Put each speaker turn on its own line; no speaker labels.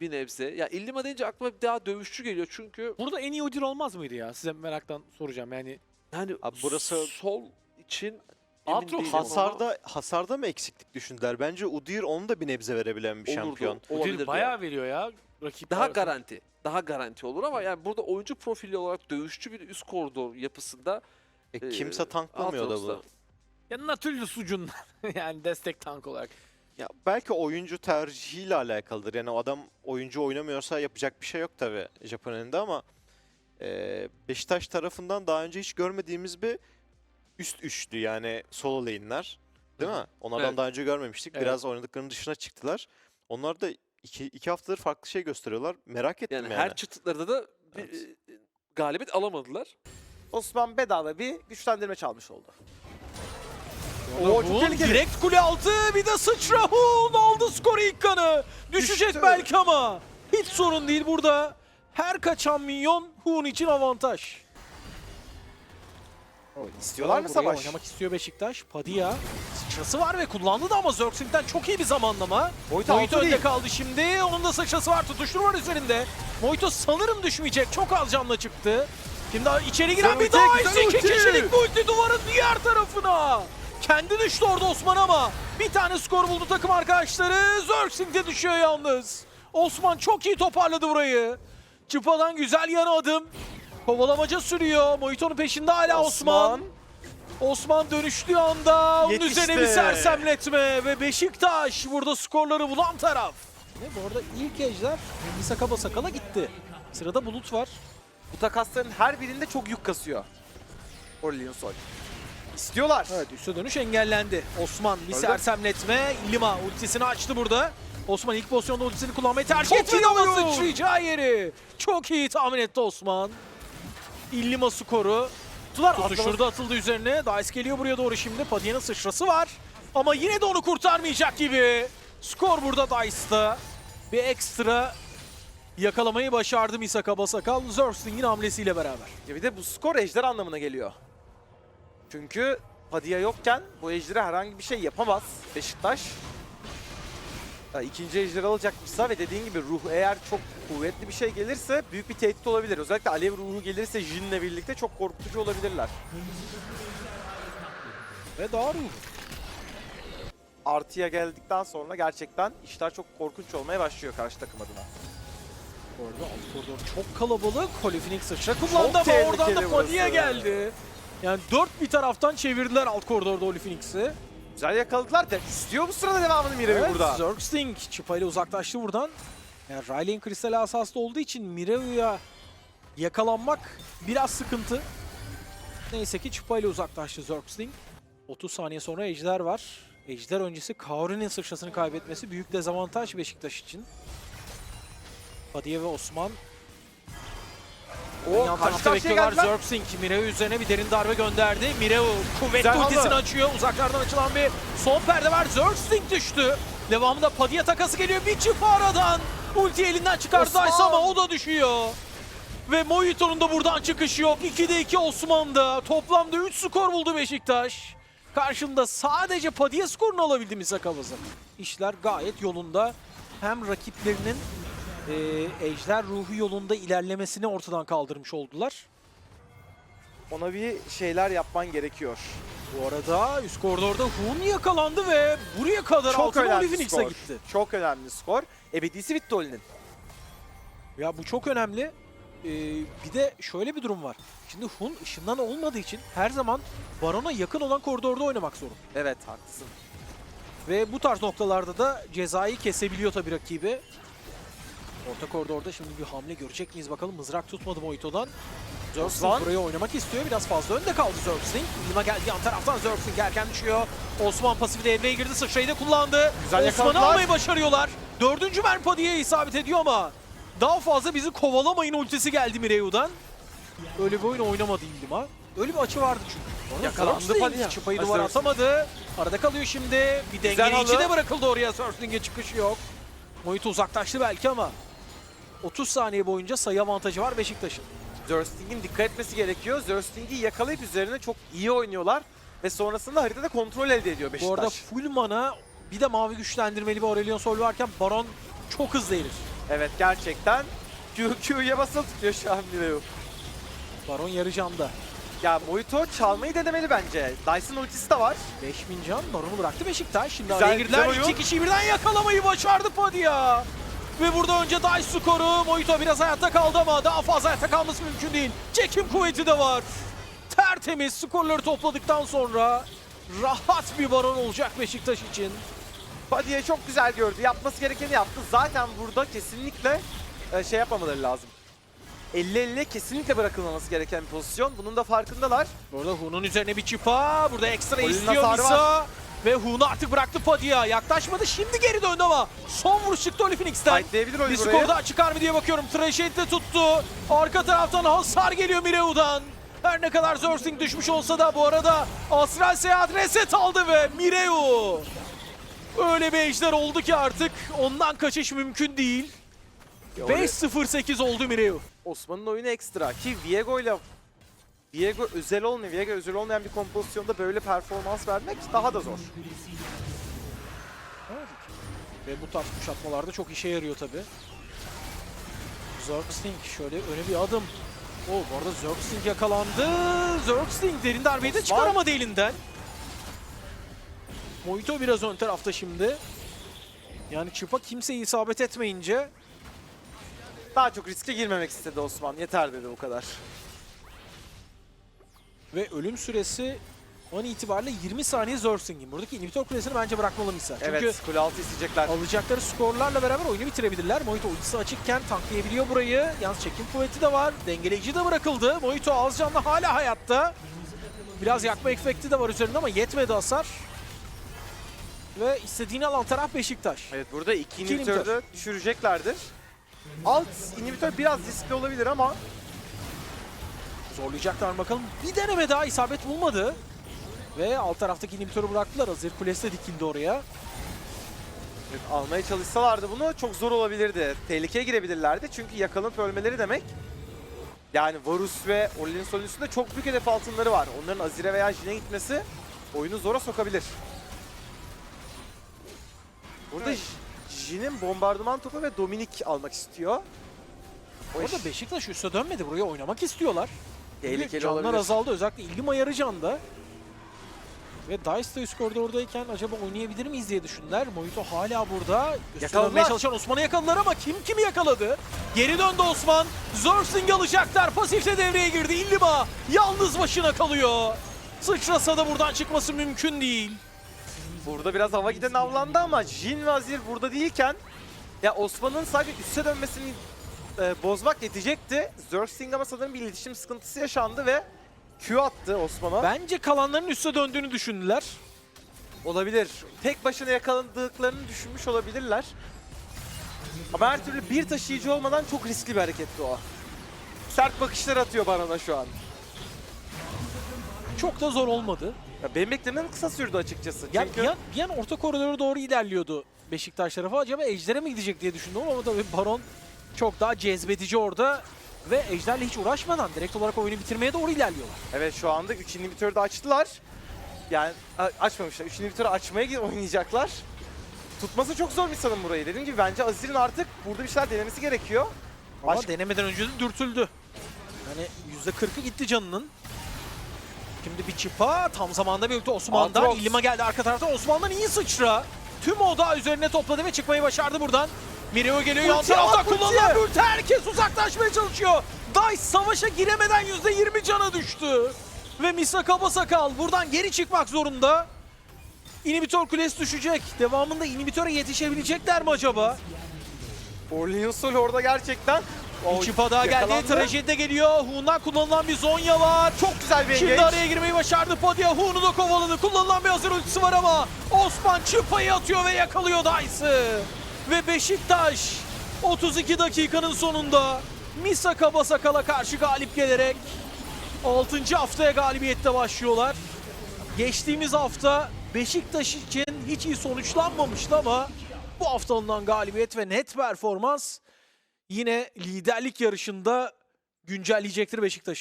bir nebze. Ya İllima deyince aklıma bir daha dövüşçü geliyor çünkü
Burada en iyi Udyr olmaz mıydı ya? Size meraktan soracağım yani.
yani
Abi burası-
sol için emin
Atro
değilim ama
hasarda hasarda mı eksiklik düşündüler? Bence Udyr onu da bir nebze verebilen bir
olurdu,
şampiyon.
olabilirdi
Udyr
yani.
bayağı veriyor ya. Rakip
daha garanti. Daha garanti olur ama yani burada oyuncu profili olarak dövüşçü bir üst koridor yapısında
E, kimse tanklamıyor da
Aatrox'ta.
bu.
Ya Nautilus ucundan yani destek tank olarak.
Ya belki oyuncu tercihiyle alakalıdır. Yani o adam oyuncu oynamıyorsa yapacak bir şey yok tabii Japon elinde ama e, Beşiktaş tarafından daha önce hiç görmediğimiz bir üst üçlü yani solo lane'ler. Değil mi? Onlardan
Evet.
daha önce görmemiştik.
Evet.
Biraz oynadıklarının dışına çıktılar. Onlar da iki, iki haftadır farklı şey gösteriyorlar. Merak ettim
yani,
yani.
her çıtıtlarda da bir,
Evet.
e, galibiyet alamadılar.
Osman bedava bir güçlendirme çalmış oldu.
Oo,
Oo, çok tehlikeli.
Direkt kule altı bir de sıçra Hun aldı skoru ilk kanı. Düşecek
Düştü.
belki ama hiç sorun değil burada. Her kaçan minyon Hun için avantaj.
İstiyorlar mı
Buraya
savaş?
Oynamak istiyor Beşiktaş. Padilla sıçrası var ve kullandı da ama Zerxing'den çok iyi bir zamanlama.
Moito altı
önde
değil.
kaldı şimdi. Onun da sıçrası var. Tutuştur var üzerinde. Moito sanırım düşmeyecek. Çok az canla çıktı. Şimdi içeri giren
Güzel
bir
ulti,
daha
güzel
iki
ulti.
kişilik ulti duvarın diğer tarafına. Kendi düştü orada Osman ama bir tane skor buldu takım arkadaşları. Zerxing de düşüyor yalnız. Osman çok iyi toparladı burayı. Çıpadan güzel yana adım. Kovalamaca sürüyor. Moito'nun peşinde hala Osman. Osman dönüştüğü anda onun
Yetişti.
üzerine bir sersemletme ve Beşiktaş burada skorları bulan taraf. Ne bu arada ilk ejder Misaka Basakal'a gitti. Sırada Bulut var.
Bu takasların her birinde çok yük kasıyor. Aurelion Sol. İstiyorlar.
Evet üste dönüş engellendi. Osman bir
Öldü.
sersemletme. Lima ultisini açtı burada. Osman ilk pozisyonda ultisini kullanmayı tercih etti ama sıçrayacağı yeri. Çok iyi tahmin etti Osman. İllima skoru.
Tutular
Tutuşturdu atıldı üzerine. Dice geliyor buraya doğru şimdi. Padia'nın sıçrası var. Ama yine de onu kurtarmayacak gibi. Skor burada Dice'da. Bir ekstra yakalamayı başardı Misaka Basakal. Zersting'in hamlesiyle beraber.
Ya bir de bu skor ejder anlamına geliyor. Çünkü Padilla yokken bu ejderi herhangi bir şey yapamaz Beşiktaş. Ya ikinci ejder alacakmışsa ve dediğin gibi ruh eğer çok kuvvetli bir şey gelirse büyük bir tehdit olabilir. Özellikle alev ruhu gelirse Jin'le birlikte çok korkutucu olabilirler.
Ve daha ruhu.
Artıya geldikten sonra gerçekten işler çok korkunç olmaya başlıyor karşı takım adına.
Bu arada alt koridor çok kalabalık. Holy Phoenix sıçra kullandı ama oradan da. Padilla geldi. Yani dört bir taraftan çevirdiler alt koridorda Holy Phoenix'i.
Güzel yakaladılar da istiyor bu sırada devamını Mirevi
Evet,
burada.
Zergsting çıpayla uzaklaştı buradan. Yani Riley'in kristal asaslı olduğu için Mireu'ya yakalanmak biraz sıkıntı. Neyse ki çıpayla uzaklaştı Zergsting. 30 saniye sonra Ejder var. Ejder öncesi Kaori'nin sıçrasını kaybetmesi büyük dezavantaj Beşiktaş için. Fadiye ve Osman
O
yan tarafta
karşıya
bekliyorlar. Zergsting Mireu üzerine bir derin darbe gönderdi. Mireu kuvvetli
Güzel
ultisini açıyor. Uzaklardan açılan bir son perde var. Zergsting düştü. Devamında Padilla takası geliyor. Bir çift aradan. Ulti elinden çıkardı. Dice ama o da düşüyor. Ve Mojito'nun da buradan çıkışı yok. 2'de 2 Osman'da. Toplamda 3 skor buldu Beşiktaş. Karşında sadece Padilla skorunu alabildi Misaka Bazak. İşler gayet yolunda. Hem rakiplerinin e, ejder ruhu yolunda ilerlemesini ortadan kaldırmış oldular.
Ona bir şeyler yapman gerekiyor.
Bu arada üst koridorda Hun yakalandı ve buraya kadar
Çok
altın
önemli skor.
gitti.
Çok önemli skor. Ebedisi bitti Oli'nin.
Ya bu çok önemli. Ee, bir de şöyle bir durum var. Şimdi Hun ışından olmadığı için her zaman Baron'a yakın olan koridorda oynamak zorunda.
Evet haklısın.
Ve bu tarz noktalarda da cezayı kesebiliyor tabii rakibi. Orta koridorda şimdi bir hamle görecek miyiz bakalım. Mızrak tutmadı Mojito'dan. Zerxing
Osman.
burayı oynamak istiyor. Biraz fazla önde kaldı Zerxing. Lima geldi yan taraftan Zerxing erken düşüyor. Osman pasifi devreye girdi. Sıçrayı da kullandı.
Güzel
Osman'ı almayı başarıyorlar. Dördüncü merpa diye isabet ediyor ama daha fazla bizi kovalamayın ultisi geldi Mireu'dan. Öyle bir oyun oynamadı Lima. Öyle bir açı vardı çünkü.
Yakalandı
Zerxing
Padilla.
Çıpayı
Zerxing.
atamadı. Arada kalıyor şimdi. Bir
Güzel
dengeleyici
halı.
de bırakıldı oraya. Surfling'e çıkış yok. Mojito uzaklaştı belki ama 30 saniye boyunca sayı avantajı var Beşiktaş'ın.
Zersting'in dikkat etmesi gerekiyor. Zersting'i yakalayıp üzerine çok iyi oynuyorlar. Ve sonrasında haritada kontrol elde ediyor Beşiktaş.
Bu arada full mana bir de mavi güçlendirmeli bir Aurelion Sol varken Baron çok hızlı erir.
Evet gerçekten Q, Q'ya basılı tutuyor şu an Mireo.
Baron yarı canda.
Ya Moito çalmayı denemeli bence. Dyson ultisi de var.
5000 can Baron'u bıraktı Beşiktaş. Şimdi
Güzel,
araya girdiler.
güzel.
İki kişiyi birden yakalamayı başardı Padilla. Ve burada önce Dice skoru. Mojito biraz hayatta kaldı ama daha fazla hayatta kalması mümkün değil. Çekim kuvveti de var. Tertemiz skorları topladıktan sonra rahat bir baron olacak Beşiktaş için.
Padilla çok güzel gördü. Yapması gerekeni yaptı. Zaten burada kesinlikle e, şey yapmamaları lazım. 50-50 kesinlikle bırakılmaması gereken bir pozisyon. Bunun da farkındalar.
Burada Hun'un üzerine bir çıpa. Burada ekstra
Golün
istiyor Misa. Ve Hun'u artık bıraktı Padilla. Yaklaşmadı. Şimdi geri döndü ama son vuruş çıktı Oli Phoenix'ten.
Fightlayabilir oyun
Bir
burayı.
skor daha çıkar mı diye bakıyorum. Tragedi de tuttu. Arka taraftan hasar geliyor Mireu'dan. Her ne kadar Zersting düşmüş olsa da bu arada Astral Seyahat reset aldı ve Mireu. Öyle bir ejder oldu ki artık ondan kaçış mümkün değil.
öyle-
5-0-8 oldu Mireu.
Osman'ın oyunu ekstra ki Viego ile Viego özel olmayan, Viego özel olmayan bir kompozisyonda böyle performans vermek daha da zor.
Ve bu tarz kuşatmalarda çok işe yarıyor tabi. Zergsting şöyle öne bir adım. O bu arada Zergsting yakalandı. Zergsting derin darbeyi de çıkaramadı elinden. Mojito biraz ön tarafta şimdi. Yani çıpa kimseyi isabet etmeyince
Daha çok riske girmemek istedi Osman. Yeter dedi bu kadar.
Ve ölüm süresi an itibariyle 20 saniye Zergsting'in. Buradaki inhibitor kulesini bence bırakmalı Misa. Çünkü
Evet, kule altı isteyecekler.
Alacakları skorlarla beraber oyunu bitirebilirler. Mojito ultisi açıkken tanklayabiliyor burayı. Yalnız çekim kuvveti de var. Dengeleyici de bırakıldı. Mojito az canlı hala hayatta. Biraz yakma efekti de var üzerinde ama yetmedi hasar. Ve istediğini alan taraf Beşiktaş.
Evet, burada iki
İki
inhibitörü
inhibitor.
de düşüreceklerdir. Alt inhibitör biraz riskli olabilir ama
Zorlayacaklar bakalım. Bir deneme daha isabet bulmadı. Ve alt taraftaki inhibitörü bıraktılar. Azir Kulesi de dikildi oraya.
evet, almaya çalışsalardı bunu çok zor olabilirdi. Tehlikeye girebilirlerdi çünkü yakalanıp ölmeleri demek. Yani Varus ve Orlin'in sol üstünde çok büyük hedef altınları var. Onların Azir'e veya Jin'e gitmesi oyunu zora sokabilir. Burada
Evet.
Jin'in bombardıman topu ve Dominik almak istiyor.
Orada Beşiktaş üste dönmedi. Buraya oynamak istiyorlar.
Tehlikeli
Canlar
olabilir.
azaldı. Özellikle İlgim Ayarı canda. Ve Dice de üst koridordayken acaba oynayabilir miyiz diye düşündüler. Mojito hala burada. Dönmeye çalışan Osman'ı yakaladılar ama kim kimi yakaladı? Geri döndü Osman. Zergsting alacaklar. Pasifte devreye girdi. İllima yalnız başına kalıyor. Sıçrasa da buradan çıkması mümkün değil.
Burada biraz hava giden avlandı ama Jin ve Azir burada değilken ya Osman'ın sadece üste dönmesini e, bozmak yetecekti. Zergsting ama sanırım bir iletişim sıkıntısı yaşandı ve Q attı Osman'a.
Bence kalanların üste döndüğünü düşündüler.
Olabilir. Tek başına yakalandıklarını düşünmüş olabilirler. Ama her türlü bir taşıyıcı olmadan çok riskli bir hareketti o. Sert bakışlar atıyor bana da şu an.
Çok da zor olmadı.
Ya benim beklemem kısa sürdü açıkçası.
Ya,
Çünkü
bir, an, bir an orta koridora doğru ilerliyordu Beşiktaş tarafı. Acaba Ejder'e mi gidecek diye düşündüm ama tabii Baron çok daha cezbedici orada. Ve Ejder'le hiç uğraşmadan direkt olarak oyunu bitirmeye doğru ilerliyorlar.
Evet şu anda 3 inhibitörü de açtılar. Yani açmamışlar. 3 inhibitörü açmaya oynayacaklar. Tutması çok zor bir sanım burayı. Dediğim gibi bence Azir'in artık burada bir şeyler denemesi gerekiyor.
Ama
Baş-
denemeden önce de dürtüldü. Yani %40'ı gitti canının. Şimdi bir çıpa tam zamanda bir ulti Osman'dan.
Aatrox.
İllima geldi arka taraftan. Osman'dan iyi sıçra. Tüm oda üzerine topladı ve çıkmayı başardı buradan. Mireo geliyor yan tarafta kullanılan ulti. Herkes uzaklaşmaya çalışıyor. Dice savaşa giremeden %20 cana düştü. Ve Misa Kabasakal buradan geri çıkmak zorunda. İnhibitor kulesi düşecek. Devamında inhibitöre yetişebilecekler mi acaba?
Orlean Sol orada gerçekten
Bir çıpa daha geldi. Trajedi de geliyor. Hun'dan kullanılan bir Zonya var.
Çok güzel bir
Şimdi
engage.
araya girmeyi başardı Padilla. Hun'u da kovaladı. Kullanılan bir hazır ultisi var ama Osman çıpayı atıyor ve yakalıyor Dice'ı. Ve Beşiktaş 32 dakikanın sonunda Misa Kabasakal'a karşı galip gelerek 6. haftaya galibiyette başlıyorlar. Geçtiğimiz hafta Beşiktaş için hiç iyi sonuçlanmamıştı ama bu hafta alınan galibiyet ve net performans yine liderlik yarışında güncelleyecektir Beşiktaş.